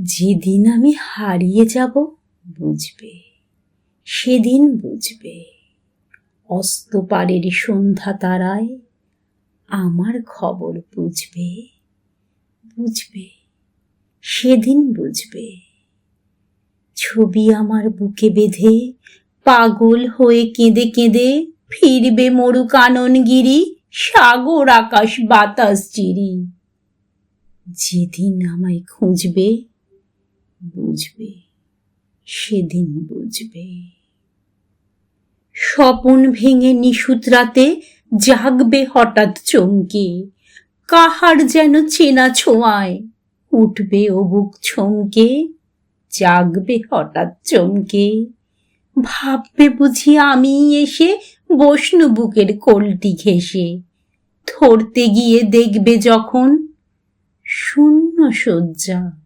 যেদিন আমি হারিয়ে যাব, বুঝবে। সেদিন বুঝবে। অস্তপারের সন্ধ্যা তারায় আমার খবর বুঝবে। বুঝবে। সেদিন বুঝবে। ছবি আমার বুকে বেঁধে, পাগল হয়ে কেঁদে কেঁদে ফিরবে মরু কাননগিরি, সাগর আকাশ বাতাস চিরি। যেদিন আমায় খুঁজবে বুঝবে, সেদিন বুঝবে। স্বপন ভেঙে নিশুত রাতে জাগবে হঠাৎ চমকে, কাহার যেন চেনা ছোঁয়ায় উঠবে ও বুক ছমকে, জাগবে হঠাৎ চমকে। ভাববে বুঝি আমি এসে বসনু বুকের কোলটি ঘেসে ধরতে গিয়ে দেখবে যখন শূন্য শয্যা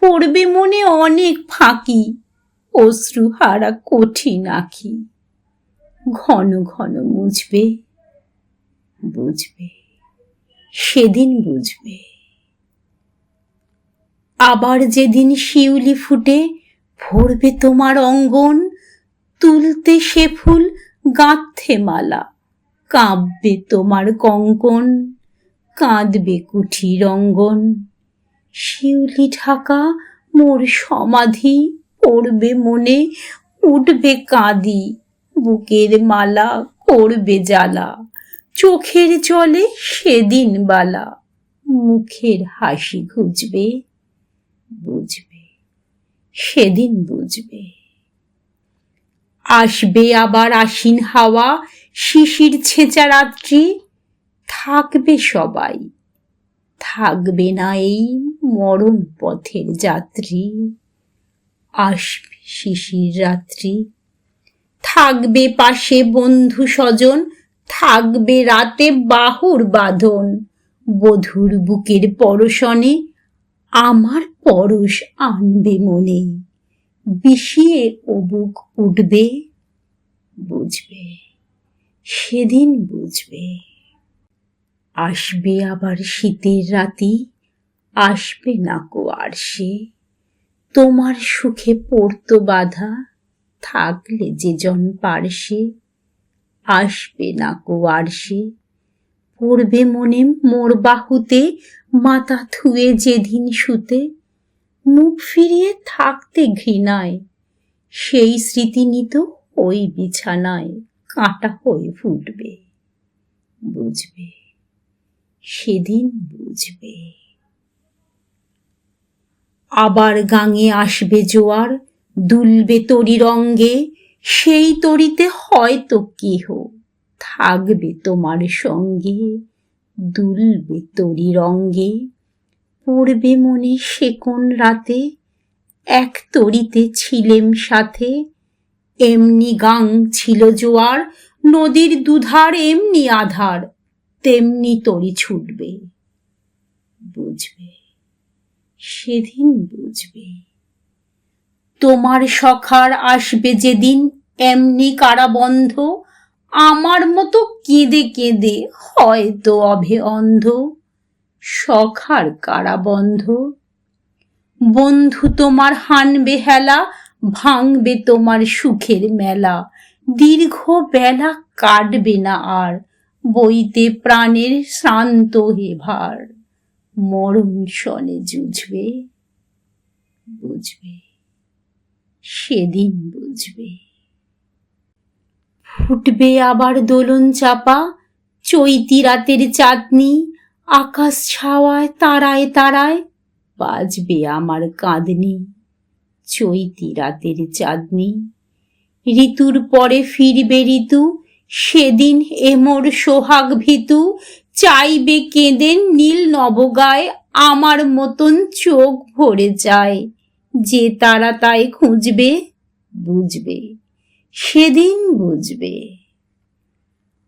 পড়বে মনে অনেক ফাঁকি। অশ্রু হারা কঠিন আঁখি। ঘন ঘন মুছবে, বুঝবে, সেদিন বুঝবে। আবার যেদিন শিউলি ফুটে ভরবে তোমার অঙ্গন, তুলতে সে ফুল গাঁথে মালা, কাঁপবে তোমার কঙ্কন, কাঁদবে কুঠির অঙ্গন। শিউলি ঢাকা, মোর সমাধি পড়বে মনে, উঠবে কাঁদি, বুকের মালা করবে জ্বালা। চোখের জলে সেদিন বালা, মুখের হাসি ঘুচবে বুঝবে, সেদিন বুঝবে। আসবে আবার আশ্বিন হাওয়া, শিশির ছেঁচা রাত্রি, থাকবে সবাই। থাকবে না এই মরণ পথের যাত্রী। আসবে শিশির রাত্রি। থাকবে পাশে বন্ধু স্বজন, থাকবে রাতে বাহুর বাঁধন। বধুর বুকের পরশনে আমার পরশ আনবে মনে। বিষিয়ে ও বুক উঠবে, বুঝবে, সেদিন বুঝবে। আসবে আবার শীতের রাতি? আসবে না কো আর সে? তোমার সুখে পড়তো বাধা? থাকলে যে জন পারসে? আসবে না কো আর সে? পড়বে মনে মোর বাহুতে, মাথা থুয়ে যেদিন শুতে? মুখ ফিরিয়ে থাকতে ঘৃণায়? সেই স্মৃতি নিত ওই বিছানায়, কাঁটা হয়ে ফুটবে, বুঝবে। সেদিন বুঝবে। আবার গাঙে আসবে জোয়ার, দুলবে তরি রঙ্গে, সেই তরিতে হয়তো কেহ থাকবে তোমার সঙ্গে, দুলবে তরি রঙ্গে। পড়বে মনে সে কোন রাতে, এক তরিতে ছিলেম সাথে, এমনি গাং ছিল জোয়ার, নদীর দুধার এমনি আধার তেমনি তরি ছুটবে। বুঝবে। সেদিন বুঝবে। তোমার সখার আসবে যেদিন, এমনি কারাবন্ধ। আমার মতো কেঁদে কেঁদে হয়তো অভে অন্ধ সখার কারাবন্ধ। বন্ধু তোমার হানবে হেলা, ভাঙবে তোমার সুখের মেলা। দীর্ঘ বেলা কাটবে না আর। বইতে প্রাণের শান্ত হে ভার। মরণ শনে জুঝবে বুঝবে, সেদিন বুঝবে। ফুটবে আবার দোলন চাপা, চৈতি রাতের চাঁদনি, আকাশ ছাওয়ায় তারায় তারায় বাজবে আমার কাঁদনি। চৈতি রাতের চাঁদনি, ঋতুর পরে ফিরবে ঋতু সেদিন এমর সোহাগ ভিতু চাইবে কেঁদে নীল নবগায়, আমার মতন চোখ ভরে যায়। যে তারা তাই খুঁজবে, বুঝবে। সেদিন বুঝবে।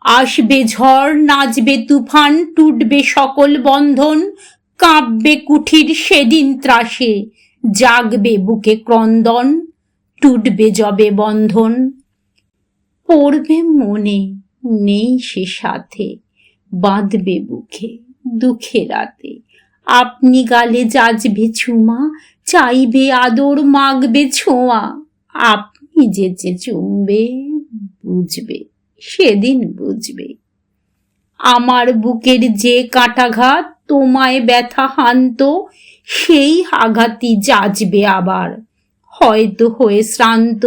আসবে ঝড়, নাচবে তুফান, টুটবে সকল বন্ধন, কাঁপবে কুঠির সেদিন ত্রাসে। জাগবে বুকে ক্রন্দন, টুটবে জবে বন্ধন। পড়বে মনে, নেই সে সাথে। বাঁধবে বুকে, দুঃখে রাতে। আপনি গালে যাজবে ছুমা চাইবে আদর, মাগবে ছোঁয়া। আপনি যে যে চুমবে, বুঝবে, সেদিন বুঝবে। আমার বুকের যে কাটাঘাত তোমায় ব্যথা হান্ত, সেই আঘাতই যাজবে আবার। হয়তো হয়ে শ্রান্ত।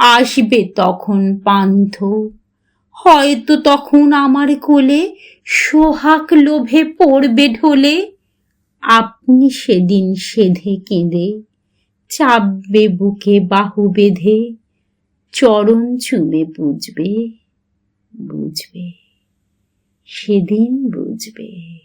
আসবে তখন পান্থ। হয়তো তখন আমার কোলে সোহাগ লোভে পড়বে ঢোলে। আপনি সেদিন সেধে কেঁদে চাপবে বুকে বাহু বেঁধে। চরণ চুমে বুঝবে বুঝবে, সেদিন বুঝবে।